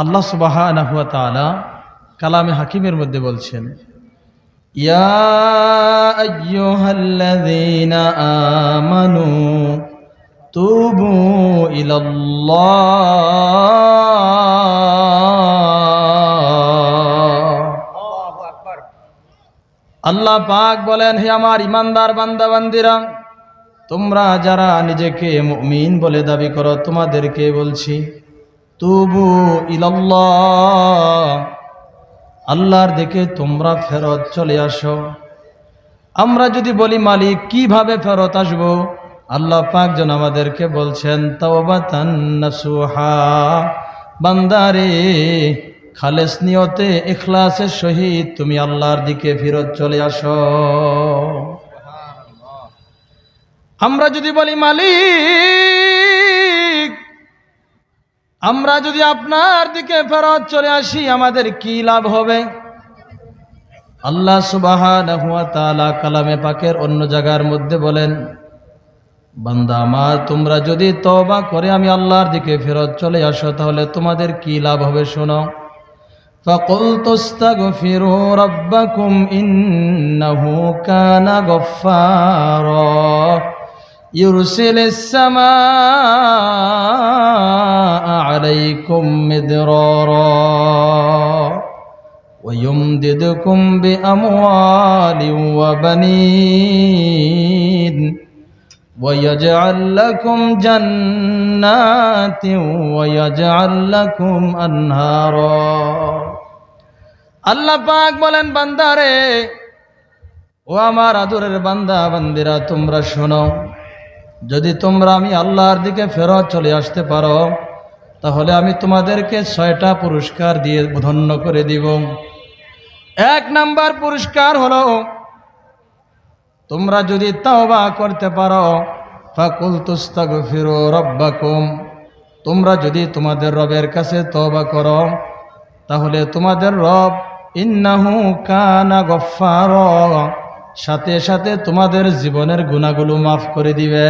আল্লাহ সুবাহ কালামে হাকিমের মধ্যে বলছেন আমানু তুবু আল্লাহ পাক বলেন, হে আমার ইমানদার বান্দা বান্দিরা তোমরা যারা নিজেকে মুমিন বলে দাবি করো, তোমাদেরকে বলছি তুবু ইলাল্লাহ। আল্লাহর দিকে তোমরা ফেরত চলে আসো। আমরা যদি বলি মালিক কীভাবে ফেরত আসব? আল্লাহ পাক যেন আমাদেরকে বলছেন তাওবাতান নাসুহা। বান্দারে খালেস নিয়তে এখলাসের সহিত তুমি আল্লাহর দিকে ফেরত চলে আসো। আমরা যদি বলি মালিক আমরা যদি আপনার দিকে ফেরত চলে আসি আমাদের কি লাভ হবে আল্লাহ সুবাহ কালামে পাকের অন্য জায়গার মধ্যে বলেন বান্দা আমার তোমরা যদি তবা করে আমি আল্লাহর দিকে ফেরত চলে আসো তাহলে তোমাদের কি লাভ হবে শোনো فقلت استغفروا ربكم إنه كان غفارا يرسل السماء عليكم مدرارا ويمددكم بأموال وبنين ويجعل لكم جنات ويجعل لكم أنهارا আল্লাহ পাক বলেন বান্দারে ও আমার আদরের বান্দা বান্দিরা তোমরা শোনো যদি তোমরা আমি আল্লাহর দিকে ফেরত চলে আসতে পারো, তাহলে আমি তোমাদেরকে ছয়টা পুরস্কার দিয়ে ধন্য করে দিব। এক নাম্বার পুরস্কার হলো, তোমরা যদি তাওবা করতে পারো ফাকুল তুস্তাগ ফিরো রব্বাকুম, তোমরা যদি তোমাদের রবের কাছে তওবা করো, তাহলে তোমাদের রব ইন্নাহু কানা গফার সাথে সাথে তোমাদের জীবনের গুণাগুলো মাফ করে দিবে।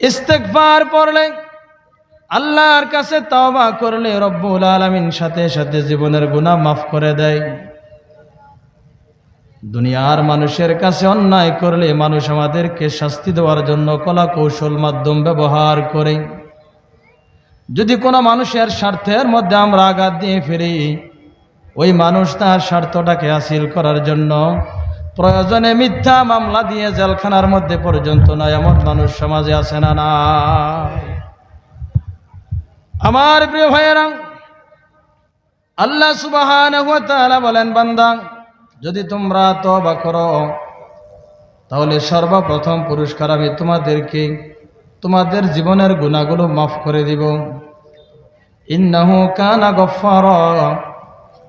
ইস্তেকবার পড়লে আল্লাহর কাছে তওবা করলে রব্বুল আলামিন সাথে সাথে জীবনের গুণা মাফ করে দেয়। দুনিয়ার মানুষের কাছে অন্যায় করলে মানুষ আমাদেরকে শাস্তি দেওয়ার জন্য কলা কৌশল মাধ্যম ব্যবহার করে। যদি কোনো মানুষের স্বার্থের মধ্যে আমরা আঘাত দিয়ে ফিরি ওই মানুষ তার স্বার্থটাকে হাসিল করার জন্য প্রয়োজনে মিথ্যা মামলা দিয়ে জেলখানার মধ্যে পর্যন্ত নয় এমন মানুষ সমাজে আছে না না। আমার প্রিয় ভাইয়েরা, আল্লাহ সুবাহ বলেন, বান্দা, যদি তোমরা তবা করো, তাহলে সর্বপ্রথম পুরস্কার আমি তোমাদেরকে তোমাদের জীবনের গুণাগুলো মাফ করে দিব। ইন্নাহু কানা গফার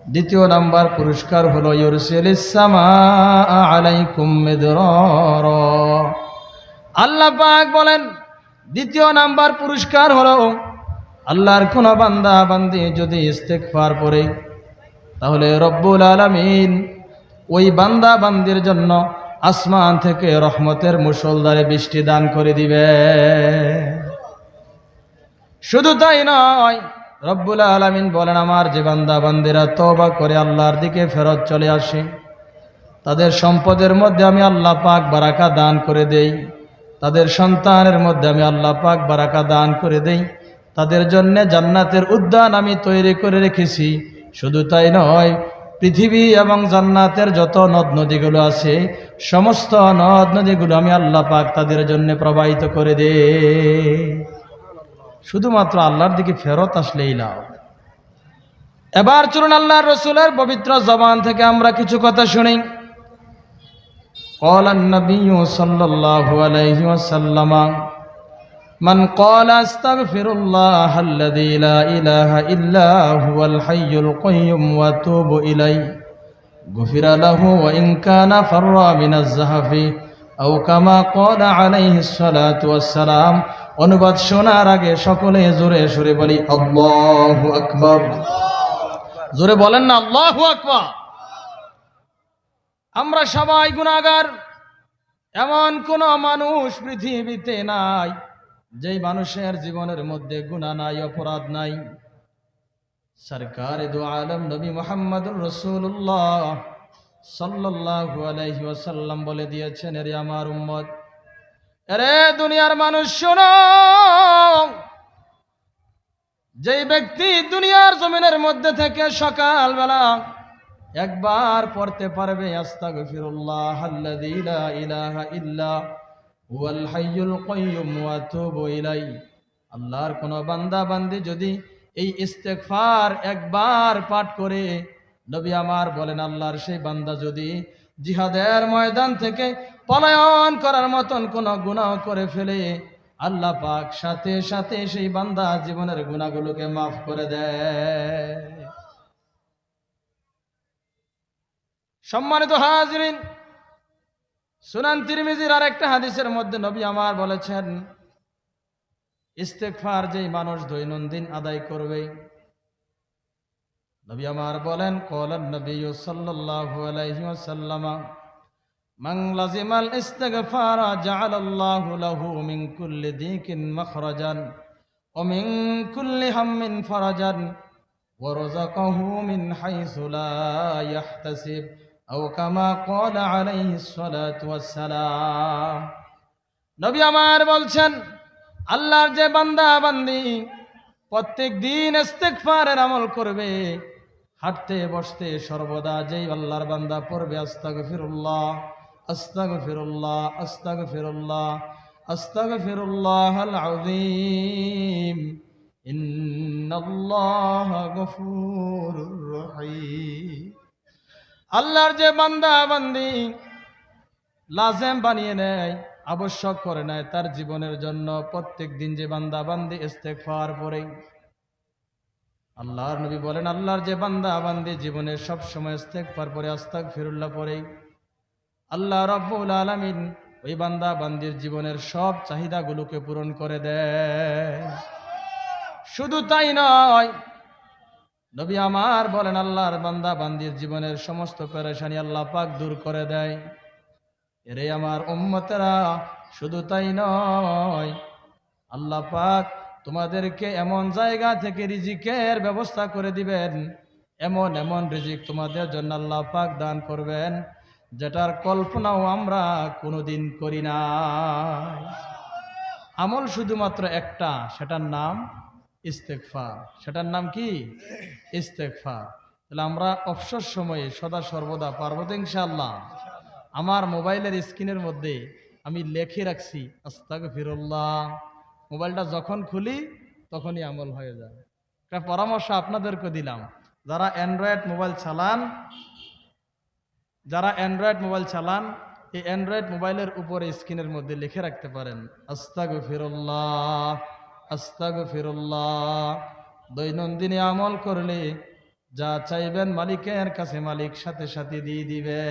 দ্বিতীয় নাম্বার পুরস্কার হলো আল্লাহ পাক বলেন, দ্বিতীয় নাম্বার পুরস্কার হলো, আল্লাহর কোন বান্দা বান্দি যদি ইস্তেকফার পড়ে তাহলে রব্বুল আলামিন ওই বান্দা বান্দির জন্য আসমান থেকে রহমতের মুসলদারে বৃষ্টি দান করে দিবে শুধু তাই নয় রব্বুল আলমিন বলেন, আমার যে বান্দা, বান্দিরা তবা করে আল্লাহর দিকে ফেরত চলে আসে। তাদের সম্পদের মধ্যে আমি আল্লাহ পাক বারাকা দান করে দেই। তাদের সন্তানের মধ্যে আমি আল্লাহ পাক বারাকা দান করে দেই। তাদের জন্য জান্নাতের উদ্যান আমি তৈরি করে রেখেছি। শুধু তাই নয়, পৃথিবী এবং জান্নাতের যত নদ নদীগুলো আছে, সমস্ত নদ নদীগুলো আমি আল্লাহ পাক তাদের জন্য প্রবাহিত করে দে শুধুমাত্র আল্লাহর দিকে ফেরত আসলেই লাভ এবার চলুন আল্লাহ রসুলের পবিত্র জবান থেকে আমরা কিছু কথা শুনি قال النبي صلى الله عليه وسلم من قال استغفر الله الذي لا إله إلا هو الحي القيوم واتوب إليه غفر له وإن كان فر من الزهف অনুবাদ শোনার আগে সকলে জোরে সুরে বলি, আল্লাহ আকবর। জোরে বলেন না, আল্লাহ আকবর। আমরা সবাই গুণাগার এমন কোন মানুষ পৃথিবীতে নাই যে মানুষের জীবনের মধ্যে গুণা নাই, অপরাধ নাই। সরকার দু আলম নবী মোহাম্মদুর রসুল্লাহ সাল্লাল্লাহু বলে দিয়েছেন, এরে আমার উম্মত আরে দুনিয়ার মানুষ, শোনো। যেই ব্যক্তি দুনিয়ার জমিনের মধ্যে থেকে সকালবেলা একবার পড়তে পারবে, আস্তাগফিরুল্লাহ আল্লাযী আল্লাহর কোন বান্দা বান্দি যদি এই ইস্তেগফার একবার পাঠ করে নবী আমার বলেন, আল্লাহর সেই বান্দা যদি জিহাদের ময়দান থেকে পলায়ন করার মতন কোন গুনাহ করে ফেলে, আল্লাহ পাক সাথে সাথে সেই বান্দা জীবনের গুণাগুলোকে মাফ করে দেয়। সম্মানিত হাজরিন, সুনান তিরমিজির আর একটা হাদিসের মধ্যে নবী আমার বলেছেন ইস্তেকফার যেই মানুষ দৈনন্দিন আদায় করবে নবী আমার বলেন কলান নবী সাল্লাল্লাহু আলাইহি ওয়াসাল্লাম, মান লাজিমাল ইস্তিগফার জাআলাল্লাহু লাহু মিন কুল্লি দিকিন মাখরাজান, ওয়া মিন কুল্লি হাম্মিন ফারাজান, ওয়া রাযাকাহু মিন হাইসু লা ইয়াহতাসিব আও কামা ক্বালা আলাইহিস সালাতু ওয়াসসালাম। নবী আমার বলছেন, আল্লাহর যে বান্দা বান্দি প্রত্যেক দিন ইস্তেকফারের আমল করবে হাঁটতে, বসতে সর্বদা যেই আল্লাহর বান্দা পড়বে, আস্তাগফিরুল্লাহ আস্তাগফিরুল্লাহ আস্তাগফিরুল্লাহ, আস্তাগফিরুল্লাহাল আযীম। ইন্নাল্লাহ গফুরুর রহিম। আল্লাহর যে বান্দা বান্দি লাজেম বানিয়ে নেয়, আবশ্যক করে নেয়, তার জীবনের জন্য প্রত্যেক দিন যে বান্দা বান্দি ইস্তেগফার পড়ে। আল্লাহর নবী বলেন, আল্লাহর যে বান্দা বান্দি জীবনে সব সময় ইস্তেগফার পরে আস্তাক ফিরুল্লাহ পরে আল্লাহ রব্বুল আলামিন ওই বান্দা বান্দির জীবনের সব চাহিদাগুলোকে পূরণ করে দেয় শুধু তাই নয়, নবী আমার বলেন, আল্লাহর বান্দা বান্দির জীবনের সমস্ত পেরেশানি আল্লাহ পাক দূর করে দেয়। এরে আমার উম্মতেরা, শুধু তাই নয়, আল্লাহ পাক তোমাদেরকে এমন জায়গা থেকে রিজিকের ব্যবস্থা করে দিবেন। এমন এমন রিজিক তোমাদের জন্য আল্লাহ পাক দান করবেন, যেটার কল্পনাও আমরা কোনোদিন করি না আমল শুধুমাত্র একটা, সেটার নাম ইস্তেকফার সেটার নাম কি? ইস্তেকফার তাহলে আমরা অবসর সময়ে সদা সর্বদা পারব তো ইনশাআল্লাহ। আমার মোবাইলের স্ক্রিনের মধ্যে আমি লেখে রাখছি আস্তাক ফিরুল্লাহ মোবাইলটা যখন খুলি, তখনই আমল হয়ে যায়। একটা পরামর্শ আপনাদেরকে দিলাম, যারা অ্যান্ড্রয়েড মোবাইল চালান, যারা অ্যান্ড্রয়েড মোবাইল চালান, এই অ্যান্ড্রয়েড মোবাইলের উপরে স্ক্রিনের মধ্যে লিখে রাখতে পারেন আস্তাগ ফিরুল্লাহ আস্তাগ ফিরুল্লাহ দৈনন্দিনে আমল করলে যা চাইবেন মালিকের কাছে মালিক সাথে সাথে দিয়ে দিবে।